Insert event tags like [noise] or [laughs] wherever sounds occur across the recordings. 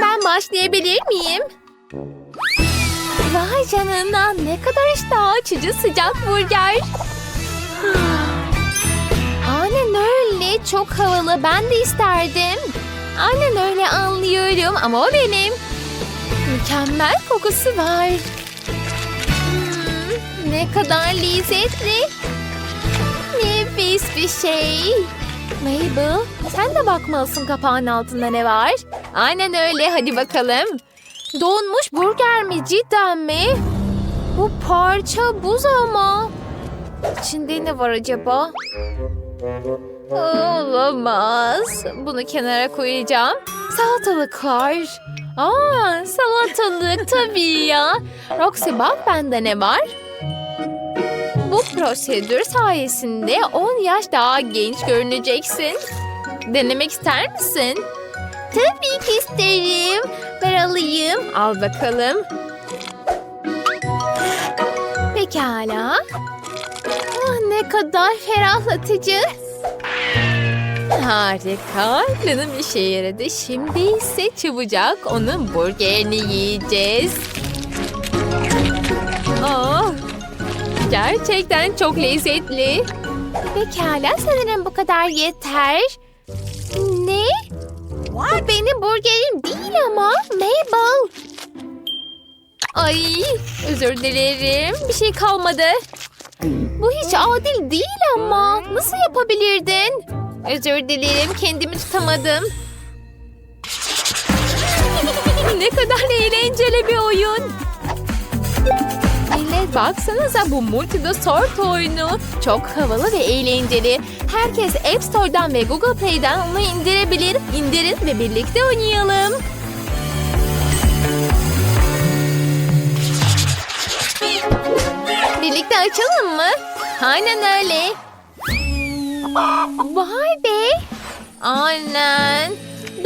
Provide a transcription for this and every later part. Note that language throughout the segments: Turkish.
Ben başlayabilir miyim? Vay canına ne kadar iştah açıcı sıcak burger. Aynen öyle çok havalı ben de isterdim. Aynen öyle anlıyorum ama o benim. Mükemmel kokusu var. Hmm, ne kadar lezzetli. Nefis bir şey. Mabel, sen de bakmalısın kapağın altında ne var. Aynen öyle, hadi bakalım. Donmuş burger mi, cidden mi? Bu parça buz ama. İçinde ne var acaba? Olamaz. Bunu kenara koyacağım. Salatalıklar. Aa, salatalık [laughs] tabii ya. Roxy bak bende ne var? Bu prosedür sayesinde 10 yaş daha genç görüneceksin. Denemek ister misin? Tabii ki isterim. Ver alayım. Al bakalım. Pekala. Ah, ne kadar ferahlatıcı. Harika. Planım işe yaradı. Şimdi ise çabucak onun burgerini yiyeceğiz. Oh, gerçekten çok lezzetli. Pekala sanırım bu kadar yeter. Ne? Bu benim burgerim değil ama Mabel. Ay özür dilerim bir şey kalmadı. Bu hiç adil değil ama. Nasıl yapabilirdin? Özür dilerim kendimi tutamadım. ne kadar eğlenceli bir oyun. Baksanıza bu Multido Sort oyunu. Çok havalı ve eğlenceli. Herkes App Store'dan ve Google Play'den onu indirebilir. İndirin ve birlikte oynayalım. Birlikte açalım mı? Aynen öyle. Vay be. Aynen.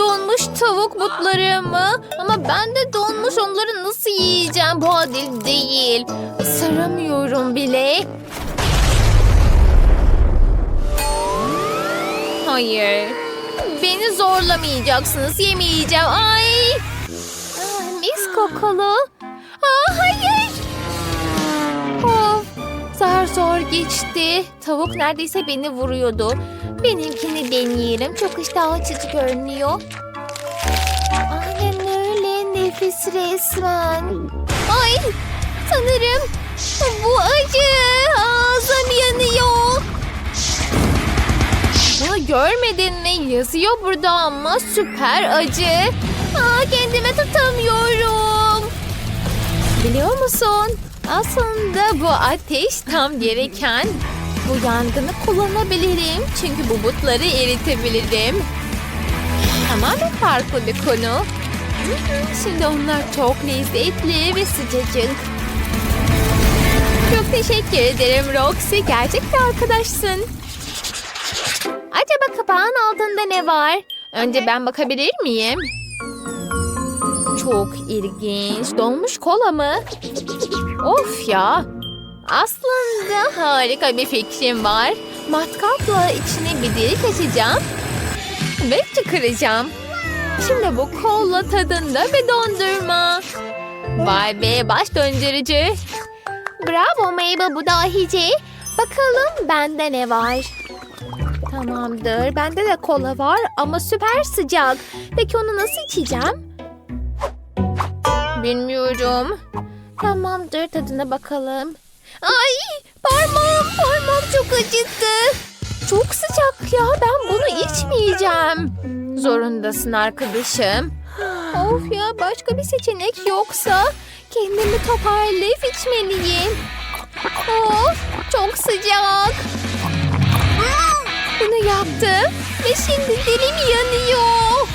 Donmuş tavuk butları mı? Ama ben de donmuş onları nasıl yiyeceğim? Bu adil değil. Isıramıyorum bile. Hayır. Beni zorlamayacaksınız. Yemeyeceğim. Ay. Ah, mis kokulu. Aa, hayır. Of. Zar zor geçti. Tavuk neredeyse beni vuruyordu. Benimkini deneyelim. Çok iştah açıcı görünüyor. Aynen öyle. Nefis resmen. Ay sanırım bu acı. Ağzım yanıyor. Bunu görmedin mi? Yazıyor burada ama süper acı. Aa, kendime tutamıyorum. Biliyor musun? Aslında bu ateş tam gereken. Bu yangını kullanabilirim. Çünkü bu butları eritebilirim. Tamamen farklı bir konu. Şimdi onlar çok lezzetli ve sıcacık. Çok teşekkür ederim Roxy. Gerçek bir arkadaşsın. Acaba kapağın altında ne var? Önce ben bakabilir miyim? Çok ilginç. Donmuş kola mı? Of ya. Aslında harika bir fikrim var. Matkapla içine bir delik açacağım. Ve çıkaracağım. Şimdi bu kola tadında bir dondurma. Vay be baş döndürücü. Bravo Mabel bu dahice. Bakalım bende ne var? Tamamdır. Bende de kola var ama süper sıcak. Peki onu nasıl içeceğim? Bilmiyorum. Tamamdır tadına bakalım. Ay parmağım parmağım çok acıttı. Çok sıcak ya ben bunu içmeyeceğim. Zorundasın arkadaşım. Of ya başka bir seçenek yoksa kendimi toparlayıp içmeliyim. Of çok sıcak. Bunu yaptım ve şimdi dilim yanıyor.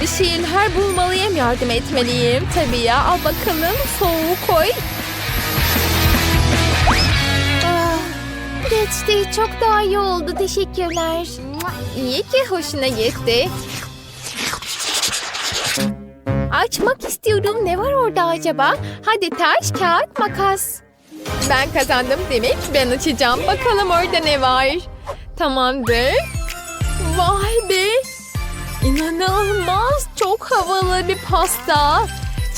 Bir şeyler bulmalıyım yardım etmeliyim. Tabii ya al bakalım soğuğu koy. Ah, geçti çok daha iyi oldu teşekkürler. İyi ki hoşuna gitti. Açmak istiyorum. Ne var orada acaba? Hadi taş, kağıt, makas. Ben kazandım demek ben açacağım. Bakalım orada ne var. Tamamdır. Vay be. İnanılmaz. Çok havalı bir pasta.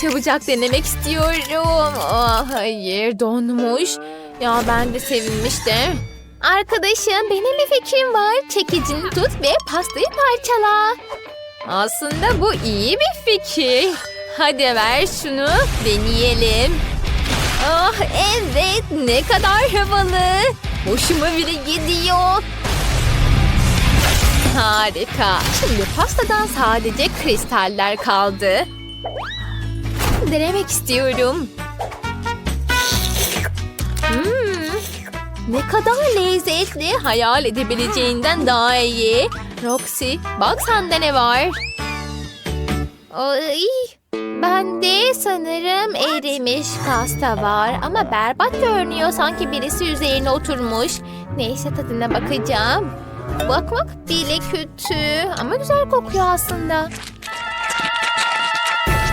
Çabucak denemek istiyorum. Ah, hayır donmuş. Ya ben de sevinmiştim. Arkadaşım benim bir fikrim var. Çekicini tut ve pastayı parçala. Aslında bu iyi bir fikir. Hadi ver şunu deneyelim. Ah evet ne kadar havalı. Hoşuma bile gidiyor. Harika. Şimdi pastadan sadece kristaller kaldı. Denemek istiyorum. Hmm, ne kadar lezzetli. Hayal edebileceğinden daha iyi. Roxy, bak sende ne var? Ay, bende sanırım erimiş pasta var. Ama berbat görünüyor. Sanki birisi üzerine oturmuş. Neyse tadına bakacağım. Bakmak bile kötü. Ama güzel kokuyor aslında.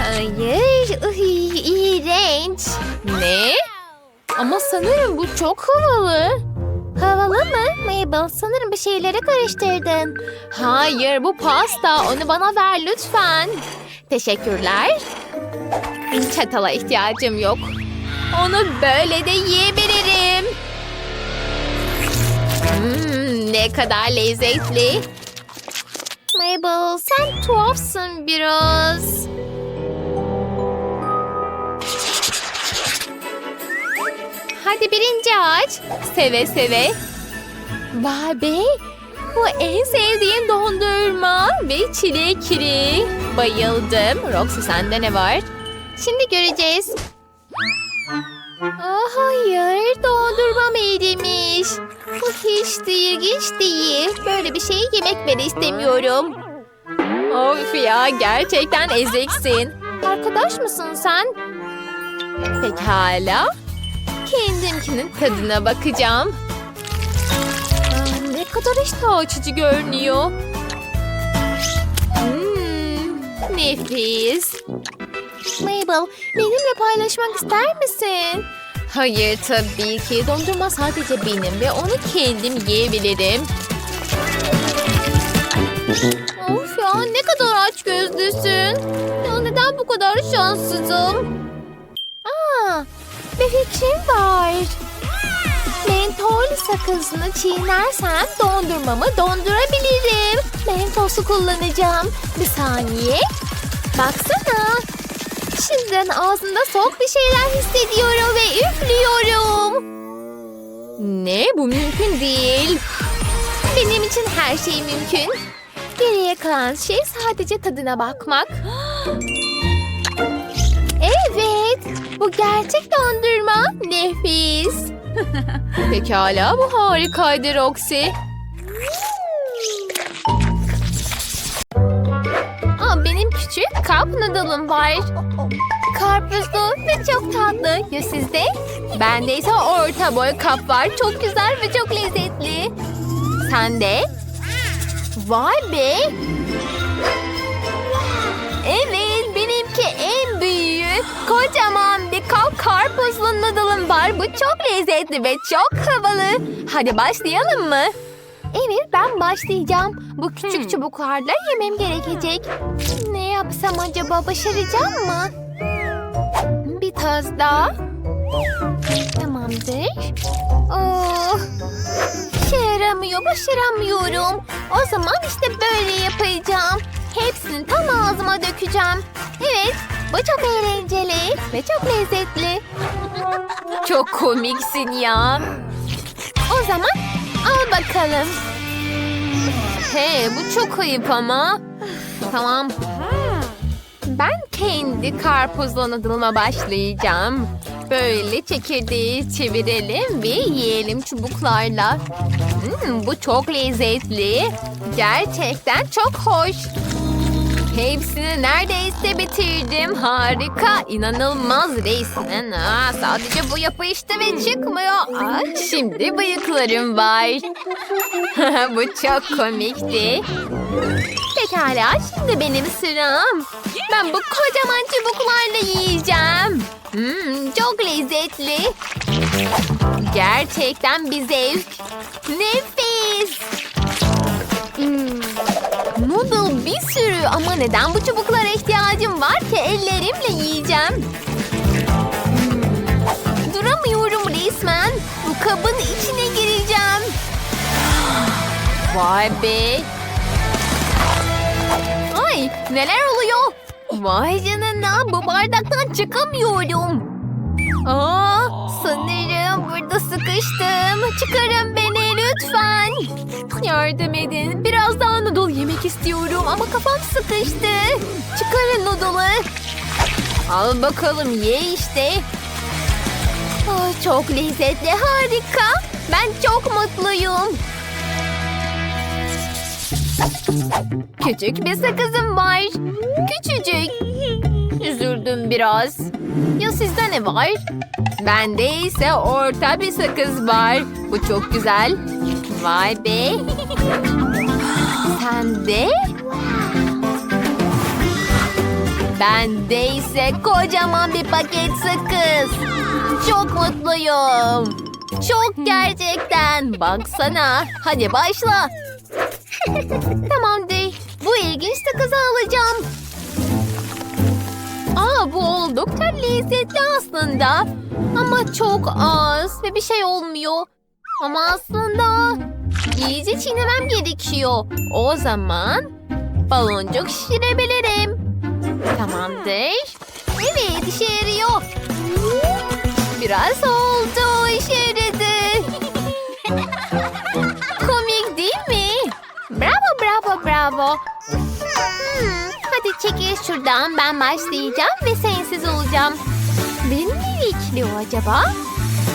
Hayır. Iy, iğrenç. Ne? Ama sanırım bu çok havalı. Havalı mı? Mabel sanırım bir şeyleri karıştırdın. Hayır bu pasta. Onu bana ver lütfen. Teşekkürler. Çatala ihtiyacım yok. Onu böyle de yiyebilirim. Ne kadar lezzetli. Mabel sen tuhafsın biraz. Hadi birinci aç. Seve seve. Vay be. Bu en sevdiğim dondurma ve çilekli. Bayıldım. Roxy sende ne var? Şimdi göreceğiz. Aa, hayır dondurmam erimiş. Bu hiç de ilginç değil. Böyle bir şeyi yemek bile istemiyorum. Of ya gerçekten eziksin. Arkadaş mısın sen? Pekala. Kendimkinin tadına bakacağım. Ne kadar iştah açıcı görünüyor. Hmm, nefis. Mabel, benimle paylaşmak ister misin? Hayır tabii ki. Dondurma sadece benim ve onu kendim yiyebilirim. of ya ne kadar aç gözlüsün. Ya neden bu kadar şanssızım? Aa, bir fikrim var. Mentol sakızını çiğnersem dondurmamı dondurabilirim. Mentosu kullanacağım. Bir saniye. Baksana. Şimdiden ağzımda soğuk bir şeyler hissediyorum ve üflüyorum. Ne? Bu mümkün değil. Benim için her şey mümkün. Geriye kalan şey sadece tadına bakmak. Evet, bu gerçek dondurma. Nefis. [laughs] Pekala, bu harikaydı Roxy. Benim küçük kap noodle'ım var. Karpuzlu ve çok tatlı. Ya sizde? Bende ise orta boy kap var. Çok güzel ve çok lezzetli. Sende? Vay be. Evet benimki en büyüğü. Kocaman bir kap karpuzlu noodle'ım var. Bu çok lezzetli ve çok havalı. Hadi başlayalım mı? Ben başlayacağım. Bu küçük çubuklarla yemem gerekecek. Ne yapsam acaba başaracağım mı? Bir toz daha. Tamamdır. Oh, işe yaramıyor, başaramıyorum. O zaman işte böyle yapacağım. Hepsini tam ağzıma dökeceğim. Evet, bu çok eğlenceli ve çok lezzetli. Çok komiksin ya. O zaman al bakalım. He, bu çok ayıp ama. Tamam. Ben kendi karpuzlu noodle'ıma başlayacağım. Böyle çekirdeği çevirelim ve yiyelim çubuklarla. Hmm, bu çok lezzetli. Gerçekten çok hoş. Hepsini neredeyse bitirdim. Harika, inanılmaz resmen. Aa, sadece bu yapıştı ve çıkmıyor. Aa, şimdi bıyıklarım var. [laughs] bu çok komikti. Pekala, şimdi benim sıram. Ben bu kocaman çubuklarla yiyeceğim. Hmm, çok lezzetli. Gerçekten bir zevk. Nefis. Noodle bir sürü ama neden bu çubuklara ihtiyacım var ki ellerimle yiyeceğim. Hmm. Duramıyorum resmen. Bu kabın içine gireceğim. Vay be. Ay neler oluyor? Vay canına bu bardaktan çıkamıyorum. Aa, sanırım burada sıkıştım. Çıkarın beni lütfen. Yardım edin. Biraz daha noodle yemek istiyorum ama kafam sıkıştı. Çıkarın noodle'ı. Al bakalım ye işte. Aa, çok lezzetli harika. Ben çok mutluyum. Küçük bir sakızım var. Küçücük. Üzüldüm biraz. Ya sizde ne var? Bende ise orta bir sakız var. Bu çok güzel. Vay be. Sende? Bende ise kocaman bir paket sakız. Çok mutluyum. Çok gerçekten. Baksana. Hadi başla. Tamamdır. Bu ilginç sakızı alacağım. Aa bu oldukça lezzetli aslında. Ama çok az ve bir şey olmuyor. Ama aslında iyice çiğnemem gerekiyor. O zaman baloncuk şişirebilirim. Tamamdır. Evet işe yarıyor. Biraz oldu işe yaradı. Komik değil mi? Bravo bravo bravo. Hmm, hadi çekil şuradan ben başlayacağım ve sensiz olacağım. Beni ne bekliyor acaba?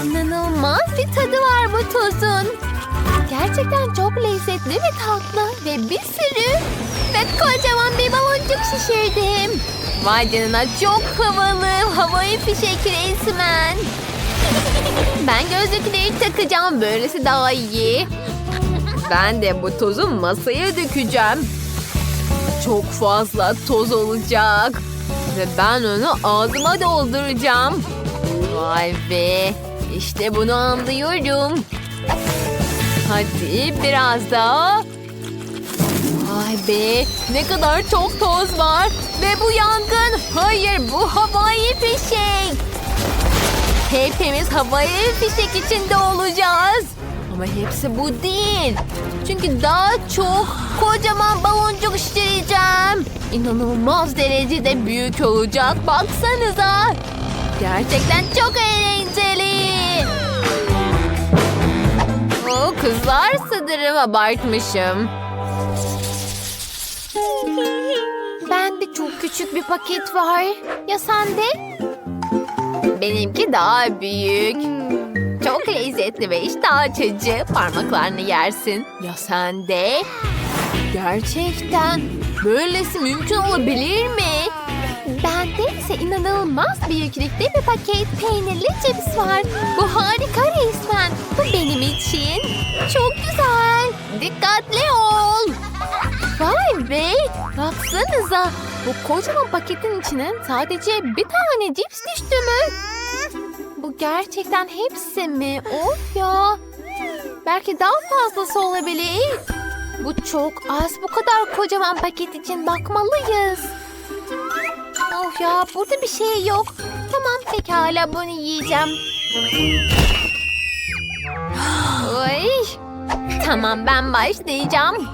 İnanılmaz bir tadı var bu tozun. Gerçekten çok lezzetli ve tatlı ve bir sürü ve kocaman bir baloncuk şişirdim. Vay canına çok havalı, havai fişek resmen. Ben gözlükleri takacağım, böylesi daha iyi. Ben de bu tozu masaya dökeceğim. Çok fazla toz olacak. Ve ben onu ağzıma dolduracağım. Vay be. İşte bunu anlıyorum. Hadi biraz daha. Vay be. Ne kadar çok toz var. Ve bu yangın. Hayır bu havai fişek. Hepimiz havai fişek içinde olacağız. Ama hepsi bu değil. Çünkü daha çok kocaman baloncuk şişireceğim. İnanılmaz derecede büyük olacak. Baksanıza. Gerçekten çok eğlenceli. O kızlar sanırım abartmışım. Bende çok küçük bir paket var. Ya sende? Benimki daha büyük. Çok lezzetli ve iştah açıcı. Parmaklarını yersin. Ya sende? Gerçekten böylesi mümkün olabilir mi? Bende ise inanılmaz büyüklükte bir paket peynirli cips var. Bu harika resmen. Bu benim için. Çok güzel. Dikkatli ol. Vay be. Baksanıza. Bu kocaman paketin içine sadece bir tane cips düştü mü? Gerçekten hepsi mi? Of ya. Belki daha fazlası olabilir. Bu çok az. Bu kadar kocaman paket için bakmalıyız. Of ya burada bir şey yok. Tamam pekala bunu yiyeceğim. Oy. Tamam ben başlayacağım. [laughs]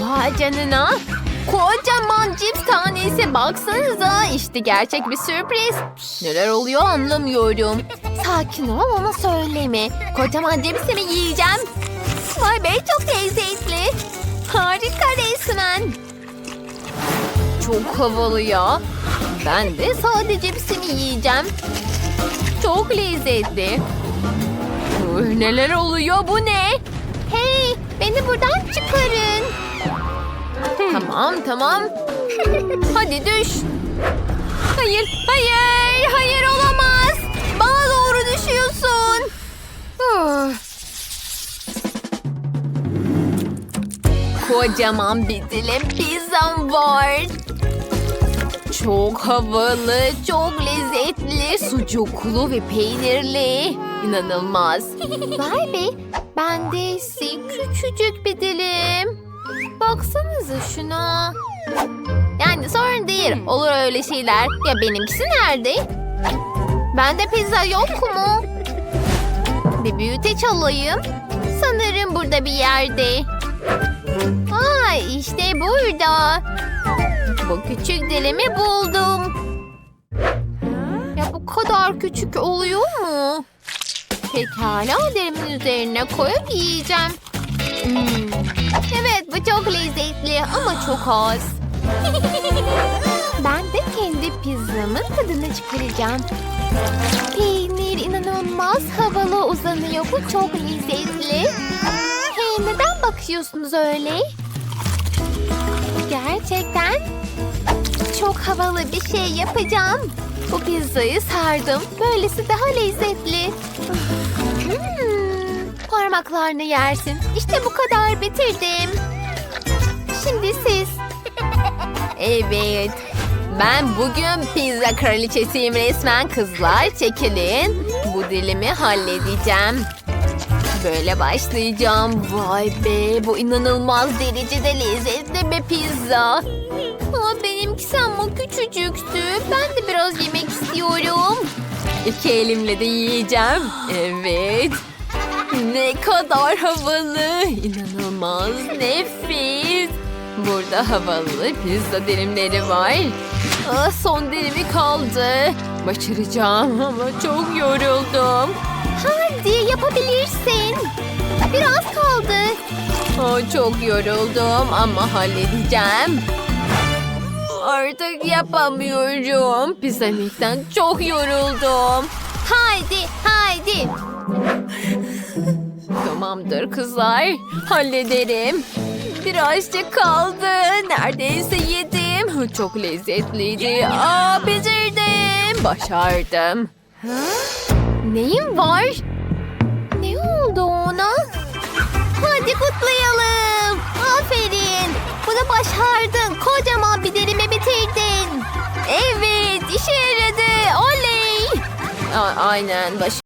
Vay canına. Kocaman cips tanesi baksanıza. İşte gerçek bir sürpriz. Neler oluyor anlamıyorum. Sakin ol ama söyleme. Kocaman cipsimi yiyeceğim. Vay be çok lezzetli. Harika resmen. Çok havalı ya. Ben de sadece cipsimi yiyeceğim. Çok lezzetli. Uy, neler oluyor bu ne? Hey beni buradan çıkarın. Tamam tamam. [laughs] Hadi düş. Hayır hayır hayır olamaz. Bana doğru düşüyorsun. Ah. Kocaman bir dilim pizzam var. Çok havalı, çok lezzetli, sucuklu ve peynirli. İnanılmaz. Vay be. Bendeyse küçücük bir dilim. Baksanıza şuna. Yani sorun değil. Olur öyle şeyler. Ya benimkisi nerede? Bende pizza yok mu? Bir büyüteç alayım. Sanırım burada bir yerde. Aa işte burada. Bu küçük dilimi buldum. Ya bu kadar küçük oluyor mu? Pekala dilimin üzerine koyup yiyeceğim. Hmm. Evet bu çok lezzetli ama çok az. ben de kendi pizzamın tadını çıkaracağım. Peynir inanılmaz havalı uzanıyor. Bu çok lezzetli. Hey neden bakıyorsunuz öyle? Gerçekten çok havalı bir şey yapacağım. Bu pizzayı sardım. Böylesi daha lezzetli. Parmaklarını yersin. İşte bu kadar bitirdim. Şimdi siz. [laughs] Evet. Ben bugün pizza kraliçesiyim resmen kızlar. Çekilin. Bu dilimi halledeceğim. Böyle başlayacağım. Vay be bu inanılmaz derecede lezzetli bir pizza. Ama benimkisi ama küçücüktü. Ben de biraz yemek istiyorum. İki elimle de yiyeceğim. Evet. Ne kadar havalı. İnanılmaz nefis. Burada havalı pizza dilimleri var. Ah, son dilimi kaldı. Başaracağım ama çok yoruldum. Hadi yapabilirsin. Biraz kaldı. Oh, çok yoruldum ama halledeceğim. Artık yapamıyorum. Pizza çok yoruldum. Haydi, haydi. Tamamdır kızlar. Hallederim. Birazcık kaldı. Neredeyse yedim. Çok lezzetliydi. Aa, bitirdim. Başardım. Neyim var? Ne oldu ona? Hadi kutlayalım. Aferin. Bunu başardın. Kocaman bir dilimi bitirdin. Evet işe yaradı. Oley. A- aynen baş